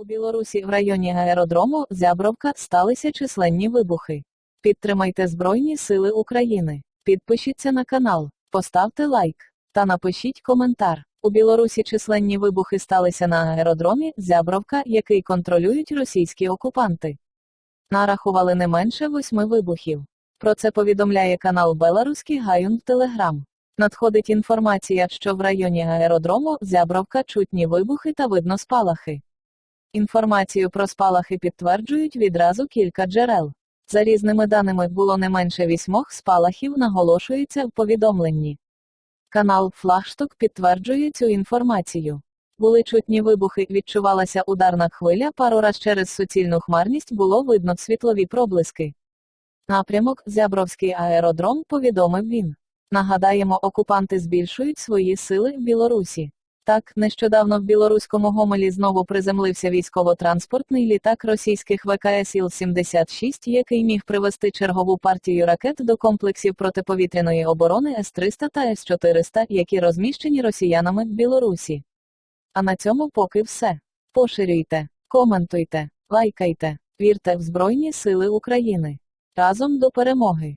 У Білорусі в районі аеродрому Зябровка сталися численні вибухи. Підтримайте Збройні Сили України. Підпишіться на канал, поставте лайк та напишіть коментар. У Білорусі численні вибухи сталися на аеродромі Зябровка, який контролюють російські окупанти. Нарахували не менше восьми вибухів. Про це повідомляє канал Беларуський Гаюн Телеграм. Надходить інформація, що в районі аеродрому Зябровка чутні вибухи та видно спалахи. Інформацію про спалахи підтверджують відразу кілька джерел. За різними даними було не менше вісьмох спалахів, наголошується в повідомленні. Канал Флагшток підтверджує цю інформацію. Були чутні вибухи, відчувалася ударна хвиля, пару раз через суцільну хмарність було видно світлові проблиски. Напрямок Зябровський аеродром повідомив він. Нагадаємо, окупанти збільшують свої сили в Білорусі. Так, нещодавно в білоруському Гомелі знову приземлився військово-транспортний літак російських ВКС Іл-76, який міг привести чергову партію ракет до комплексів протиповітряної оборони С-300 та С-400, які розміщені росіянами в Білорусі. А на цьому поки все. Поширюйте, коментуйте, лайкайте, вірте в Збройні Сили України. Разом до перемоги!